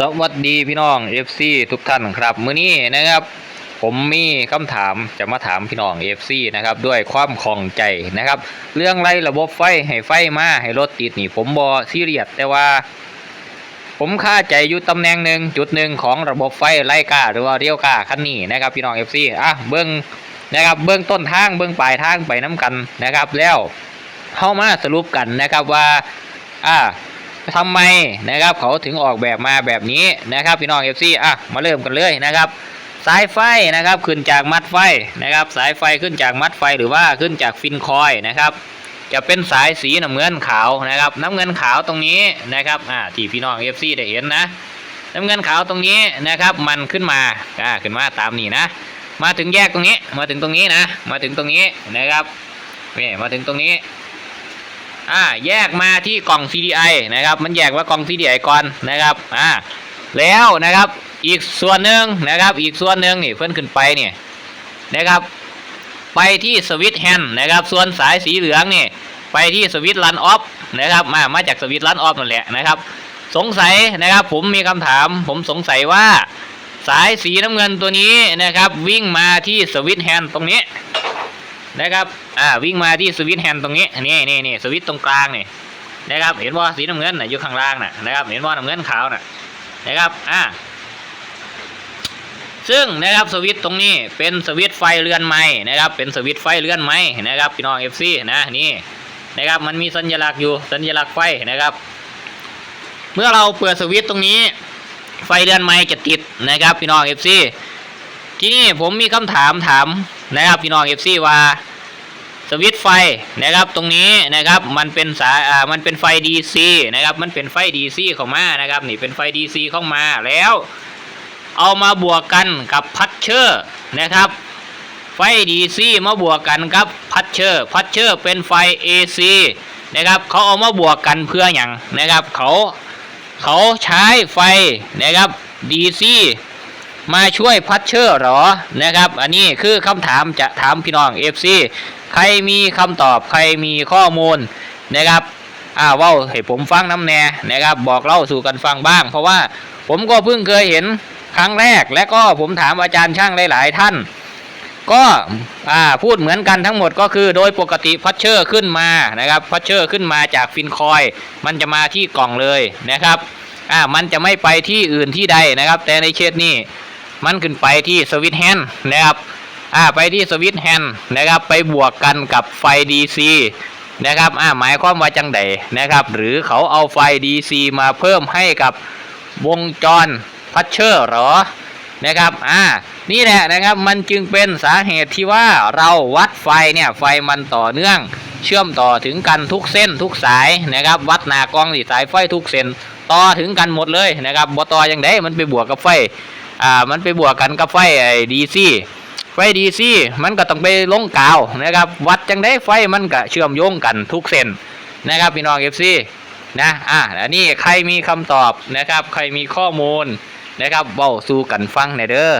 สวัสดีพี่น้อง FC ทุกท่านครับมื้อนี้นะครับ ผมมีคำถามจะมาถามพี่น้อง FC นะครับด้วยความคล่องใจนะครับ เรื่องไรระบบไฟให้ไฟมาให้รถติดนี่ ผมบอซีเรียสแต่ว่า ผมค่าใจอยู่ตำแหน่งหนึ่งจุดหนึ่งของระบบไฟไล่กาหรือว่าเรียวกาคันนี้นะครับพี่น้อง FC อะเบิ้องนะครับเบิ้องต้นทางเบิ้องปลายทางไปน้กันนะครับ แล้วเข้ามาสรุปกันนะครับว่าอ่า ทำไมนะครับ เขาถึงออกแบบมาแบบนี้นะครับพี่น้องเอฟซีอะมาเริ่มกันเลยนะครับ สายไฟนะครับขึ้นจากมัดไฟนะครับ สายไฟขึ้นจากมัดไฟหรือว่าขึ้นจากฟินคอยนะครับ จะเป็นสายสีน้ำเงินขาวนะครับ น้ำเงินขาวตรงนี้นะครับอ่าที่พี่น้องเอฟซีได้เห็นนะน้ำเงินขาวตรงนี้นะครับ มันขึ้นมาอ่าขึ้นมาตามนี้นะ มาถึงแยกตรงนี้ มาถึงตรงนี้นะ มาถึงตรงนี้นะครับนี่มาถึงตรงนี้ อ่าแยกมาที่กล่อง CDI นะครับ มันแยกว่ากล่อง CDI ก่อนนะครับอ่าแล้วนะครับอีกส่วนหนึ่งนะครับ อีกส่วนหนึ่งนี่เพิ่นขึ้นไปเนี่ยนะครับ ไปที่สวิตช์แฮนด์นะครับ ส่วนสายสีเหลืองนี่ไปที่สวิตช์รันออฟนะครับมามาจากสวิตช์รันออฟนั่นแหละนะครับ สงสัยนะครับผมมีคำถาม ผมสงสัยว่าสายสีน้ำเงินตัวนี้นะครับ วิ่งมาที่สวิตช์แฮนด์ตรงนี้ นะครับอ่าวิ่งมาที่สวิตช์แฮนด์ตรงนี้นี่นี่นี่สวิตช์ตรงกลางนี่นะครับเห็นว่าสีน้ำเงินน่ะอยู่ข้างล่างน่ะนะครับเห็นว่าน้ำเงินขาวน่ะนะครับอ่าซึ่งนะครับสวิตช์ตรงนี้เป็นสวิตช์ไฟเรือนไม้นะครับเป็นสวิตช์ไฟเรือนไม้นะครับพี่น้อง FC นะนี่นะครับมันมีสัญลักษณ์อยู่สัญลักษณ์ไฟนะครับ เมื่อเราเปิดสวิตช์ตรงนี้ ไฟเรือนไม้จะติดนะครับพี่น้อง FC ทีนี้ผมมีคำถามถาม นะครับพี่น้องเอฟซีว่าสวิตไฟนะครับตรงนี้นะครับมันเป็นสายอ่ามันเป็นไฟ DC นะครับมันเป็นไฟ DC เข้ามานะครับนี่เป็นไฟ DC เข้ามาแล้ว เอามาบวกกันกับพัชเชอร์นะครับ ไฟ DC มาบวกกันกับพัชเชอร์พัชเชอร์เป็นไฟ AC นะครับเขาเอามาบวกกันเพื่ออย่างนะครับเขาเขาใช้ไฟนะครับ DC มาช่วยพัชเชอร์หรอนะครับ อันนี้คือคำถามจะถามพี่น้อง FC ใครมีคำตอบใครมีข้อมูลนะครับอ่าว่าให้ผมฟังน้ำแน่นะครับ บอกเล่าสู่กันฟังบ้าง เพราะว่าผมก็เพิ่งเคยเห็นครั้งแรก และก็ผมถามอาจารย์ช่างหลาย ๆ ท่าน ก็อ่าพูดเหมือนกันทั้งหมดก็คือโดยปกติพัชเชอร์ขึ้นมานะครับพัชเชอร์ขึ้นมาจากฟินคอย มันจะมาที่กล่องเลยนะครับอ่ามันจะไม่ไปที่อื่นที่ใดนะครับ แต่ในเคสนี้ มันขึ้นไปที่สวิตช์แฮนด์นะครับอ่าไปที่สวิตช์แฮนด์นะครับ ไปบวกกันกับไฟ DC นะครับอ่าหมายความว่าจังไดนะครับ หรือเขาเอาไฟ DC มาเพิ่มให้กับวงจรพัชเชอร์หรอนะครับอ่านี่แหละนะครับมันจึงเป็นสาเหตุที่ว่าเราวัดไฟเนี่ยไฟมันต่อเนื่องเชื่อมต่อถึงกันทุกเส้นทุกสายนะครับ วัดหนากล้องที่สายไฟทุกเส้นต่อถึงกันหมดเลยนะครับบ่ต่อยังไดมันไปบวกกับไฟ อ่ามันไปบวกกันกับไฟไอ้ดีซีไฟดีซีมันก็ต้องไปลงกาวนะครับ วัดจังได้ไฟมันก็เชื่อมโยงกันทุกเส้นนะครับพี่น้องเอฟซีนะอ่าอันนี้ใครมีคำตอบนะครับ ใครมีข้อมูลนะครับเบ้าสู้กันฟังในเด้อ